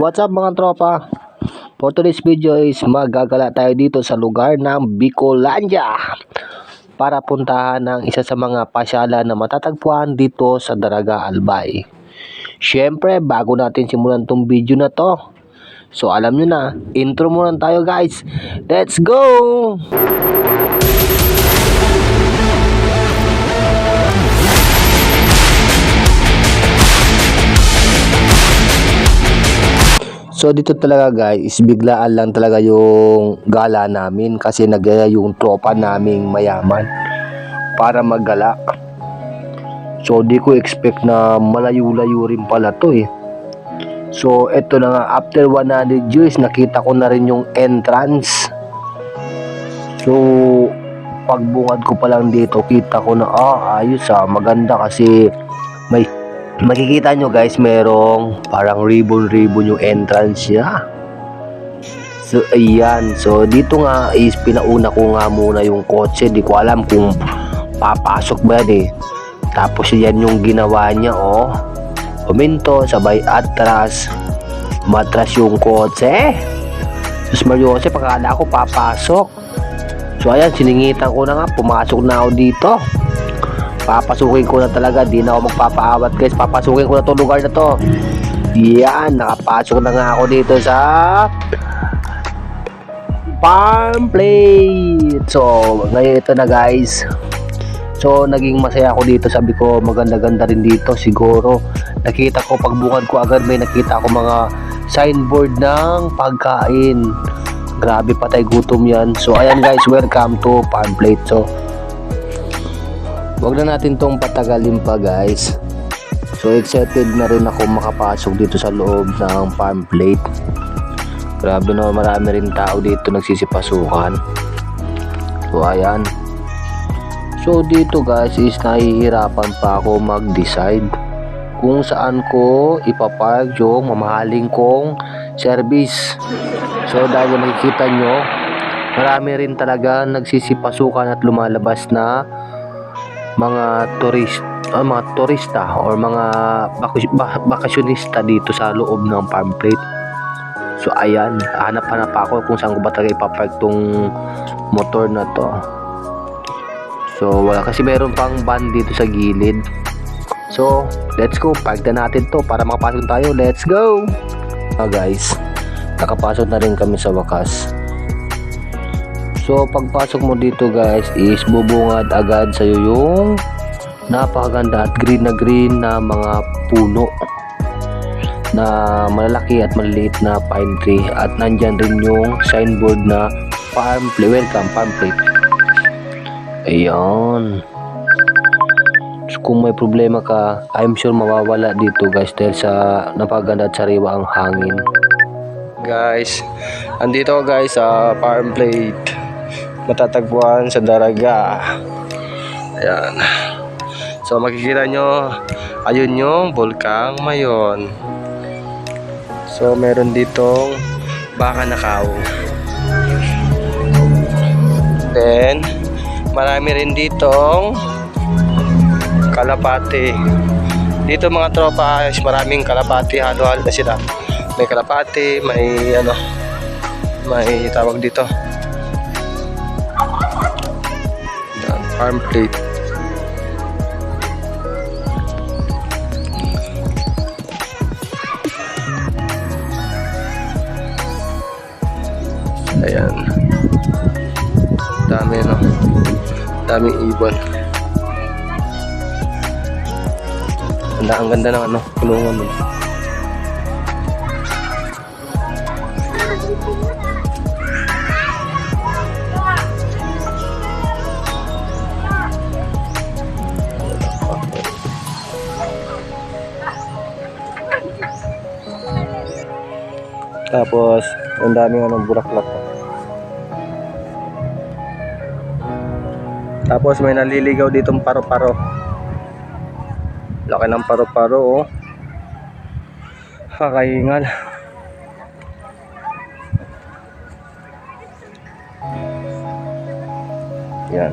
What's up mga tropa? For today's video is magagala tayo dito sa lugar ng Bicolandia para puntahan ng isa sa mga pasyalan na matatagpuan dito sa Daraga Albay. Siyempre, bago natin simulan tong video na to, so alam nyo na, intro muna tayo guys. Let's go! So dito talaga guys, biglaan lang talaga yung gala namin kasi nagyaya yung tropa naming mayaman para maggala. So di ko expect na malayo-layo rin pala to eh. So eto na nga, after 100 years nakita ko na rin yung entrance. So pagbungad ko pa lang dito, kita ko na ah ayos ah, maganda kasi may makikita nyo guys merong parang ribbon ribbon yung entrance niya. So ayan. So dito nga is pinauna ko nga muna yung kotse. Di ko alam kung papasok ba yan eh. Tapos yan yung ginawa niya oh. Puminto sabay atras. Matras yung kotse. Sus Mario Jose pagkakala ko papasok. So ayan siningitan ko na nga. Pumasok na ako dito papasukin ko na talaga. Di na ako magpapaawat guys. Papasukin ko na to lugar na to. Yan nakapasok na nga ako dito sa farm plate. So ngayon ito na guys. So naging masaya ako dito. Sabi ko maganda ganda rin dito siguro. Nakita ko pagbukad ko agad may nakita ako mga signboard ng pagkain. Grabe patay gutom yan. So ayan guys. Welcome to farm plate. So Huwag na natin tong patagalin pa guys. So excited na rin ako makapasok dito sa loob ng farm plate. Grabe no, marami rin tao dito nagsisipasukan. So ayan. So dito guys is nahihirapan pa ako mag-decide kung saan ko ipapark yung mamahaling kong service. So dahil nakikita nyo, marami rin talaga nagsisipasukan at lumalabas na mga turist ah, mga turista or mga bakasyonista dito sa loob ng farm plate. So ayan, hanap-hanap ako kung saan ko ba talaga ipapark tong motor na to. So wala kasi meron pang van dito sa gilid. So let's go, park na natin to para makapasok tayo. Let's go! Ah guys, nakapasok na rin kami sa wakas. So pagpasok mo dito guys is bubungad agad sa yung napakaganda at green na green na mga puno na malalaki at maliliit na pine tree. At nandyan rin yung signboard na farm plate welcome farm plate ayan. So, kung may problema ka I'm sure mawawala dito guys dahil sa napakaganda at sariwa ang hangin. Guys andito guys sa farm plate matatagpuan sa Daraga. Ayan. So makikita nyo, ayun yung Volcang Mayon. So meron ditong baka nakaw. Then, marami rin ditong kalapate. Dito mga tropa, is maraming kalapati, halo-halo sila. May kalapati, may ano, may tawag dito, Farm plate. Ayan. Dami no. Daming ibon. Ang ganda ng ano, kulungan mo. Tapos, ang daming ano, bulaklak. Tapos may naliligaw ditong paro-paro. Laki ng paro-paro oh. Kakaingal. Yan.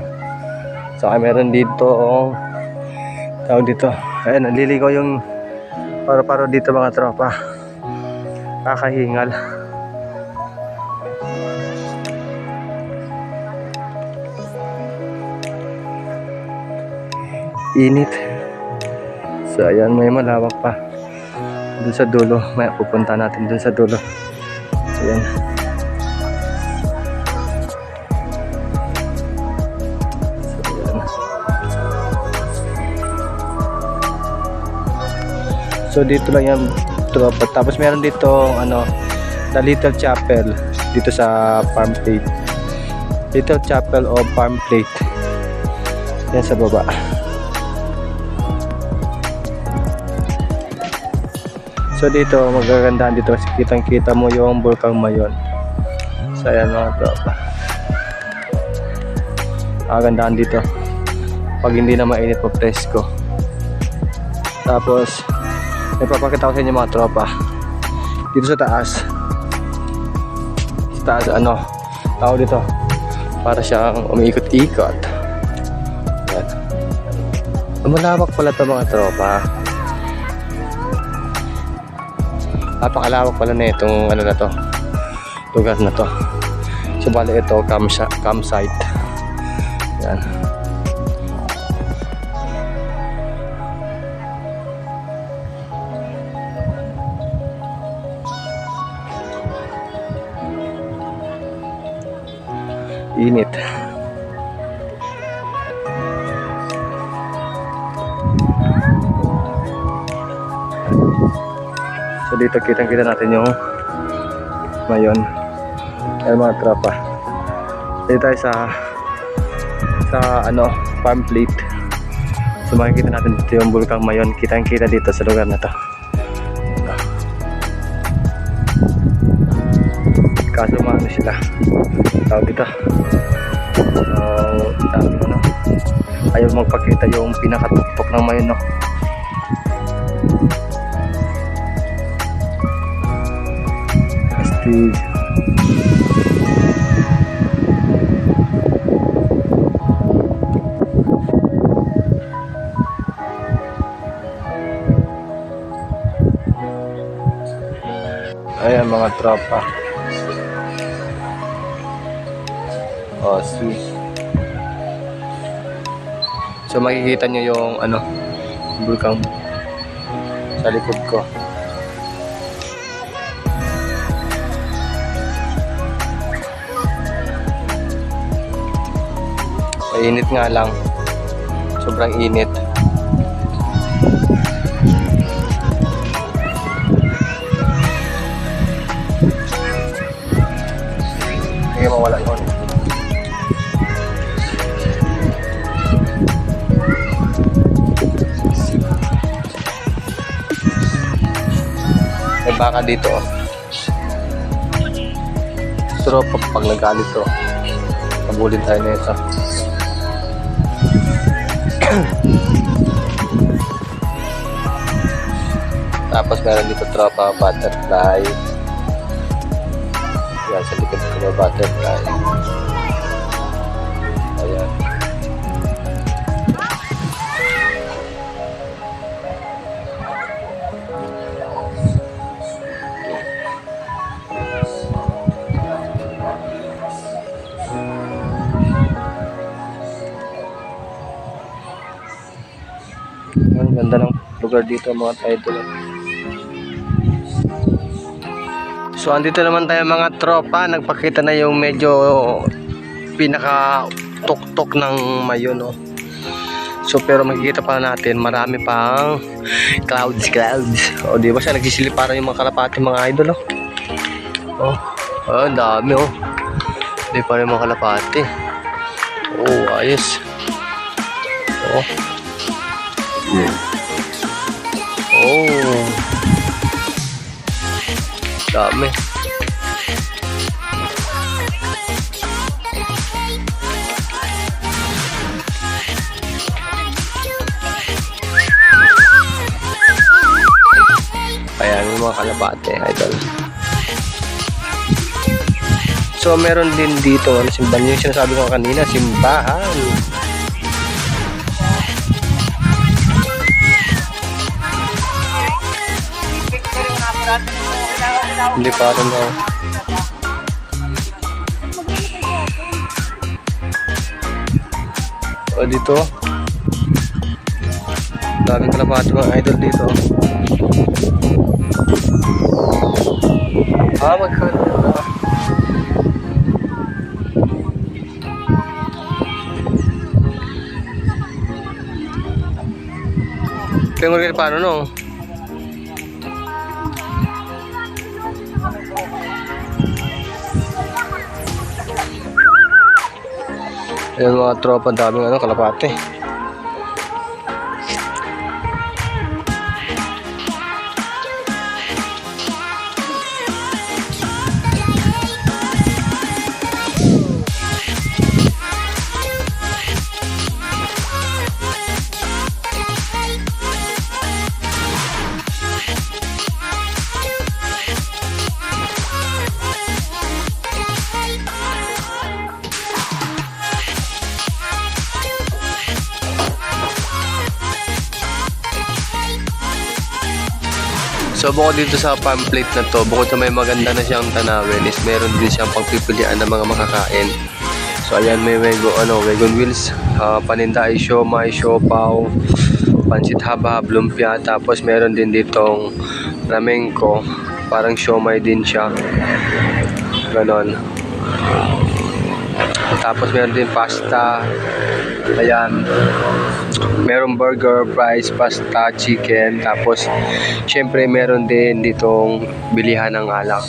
Saka meron dito oh. Tawag dito. Ayan, naliligaw yung paro-paro dito mga tropa. Kakahingal. Init. So ayan, may malawak pa. Doon sa dulo, may pupunta natin doon sa dulo. So ayan. So dito lang yan tropa. Tapos meron dito ano, the Little Chapel dito sa Farm Plate. Little Chapel of Farm Plate. Yan sa baba. So dito magagandahan dito kasi kitang kita mo yung Bulkang Mayon. So ayan mga tropa. Magagandahan dito. Pag hindi na mainit pa presko. Tapos may papakita ko sa inyo mga tropa. Dito sa taas. Sa taas ano, tao dito. Para siyang umiikot-ikot. Yan. Malawak pala to mga tropa. Napakalawak pala na itong ano na to. Lugar na to. So bali ito campsite. Yan. Init. So dito kitang kita natin yung mayon. Ay mga tropa. Dito tayo sa sa ano farm plate. So makikita natin dito yung bulkang mayon. Kitang kita dito sa lugar na to. Kaso maano sila. Tawag dito. So, ano. Ayaw magpakita yung pinakatuktok ng mayon no. Prestige. Ayan mga tropa. Oh, see. So makikita nyo yung ano, bulkang sa likod ko. Mainit nga lang. Sobrang init. Baka dito. oh. Pero pag, nagalit to, kabulin tayo nito. Tapos meron dito tropa butterfly. Yan, sa likod ko butterfly. Ganda ng lugar dito mga idol. So andito naman tayo mga tropa, nagpakita na yung medyo pinaka tuktok ng mayon no. So pero makikita pa natin marami pang clouds clouds. O di ba siya nagsisiliparan yung mga kalapati mga idol oh. Oh, oh dami oh. Di pa rin mga kalapati. Oh, ayos. Oh. Oh. Dami. Ayan, yung mga kalapate, idol. So, meron din dito, ano, simbahan. Yung sinasabi ko kanina, simbahan. Hindi pa rin daw. O dito. Daming kalapati mga idol dito. Ah, magkano na. Kaya mo rin paano no? Ayan mga tropa, daming ano, kalapate. So bukod dito sa pamphlet na to, bukod sa may maganda na siyang tanawin, is meron din siyang pagpipilian ng mga makakain. So ayan may wego, ano, wagon wheels, ah, paninda ay siomay, siopaw, pansit habab, lumpia, tapos meron din ditong ramengko, parang siomay din siya. Ganon. Tapos meron din pasta, ayan, merong burger, fries, pasta, chicken, tapos syempre meron din ditong bilihan ng alak.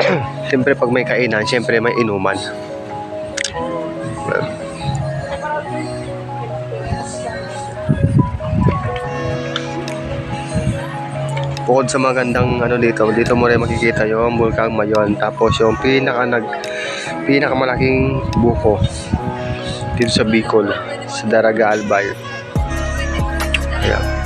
syempre pag may kainan, syempre may inuman. Bukod sa magandang ano dito, dito mo rin makikita yung Bulkang Mayon. Tapos yung pinaka nag pinakamalaking buko dito sa Bicol, sa Daraga Albay. Ayan.